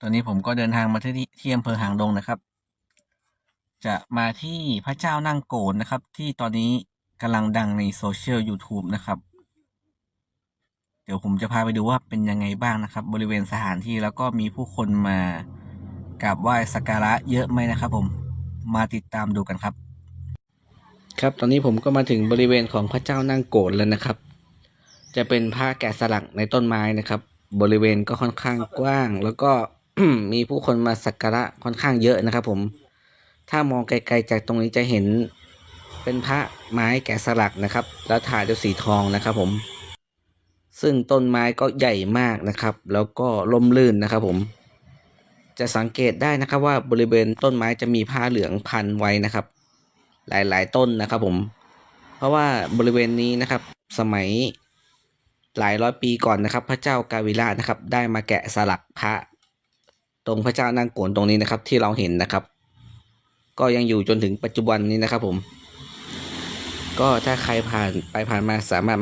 ตอนนี้ผมก็เดินทางมาที่ที่อำเภอหางดงนะครับ จะมาที่พระเจ้านั่งโกนนะครับ ที่ตอนนี้กำลังดังในโซเชียล YouTube นะครับ เดี๋ยวผมจะพาไปดูว่าเป็นยังไงบ้างนะครับ บริเวณสถานที่แล้วก็มีผู้คนมากราบไหว้สักการะเยอะไหมนะครับ ผมมาติดตามดูกันครับ ครับตอนนี้ผมก็มาถึงบริเวณของพระเจ้านั่งโกนแล้วนะครับ จะเป็นผ้าแกะสลักในต้นไม้นะครับ บริเวณก็ค่อนข้างกว้าง แล้วก็ มีผู้คนมาสักการะค่อนข้างเยอะนะครับ ผม ถ้ามองไกลๆจากตรงนี้จะเห็นเป็นพระไม้แกะสลักนะครับ แล้วถ่ายด้วยสีทองนะครับ ผม ซึ่งต้นไม้ก็ใหญ่มากนะครับ แล้วก็ร่มรื่นนะครับ ผม จะสังเกตได้นะครับ ว่าบริเวณต้นไม้จะมีผ้าเหลืองพันไว้นะครับ หลายๆ ต้นนะครับ ผม เพราะว่าบริเวณนี้นะครับ สมัยหลายร้อยปีก่อนนะครับ พระเจ้ากาวิลานะครับ ได้มาแกะสลักพระ ตรงพระเจ้านั่งโกนตรงนี้นะครับ ที่เราเห็นนะครับ ก็ยังอยู่จนถึงปัจจุบันนี้นะครับผม ก็ถ้าใครผ่านไปผ่านมาสามารถ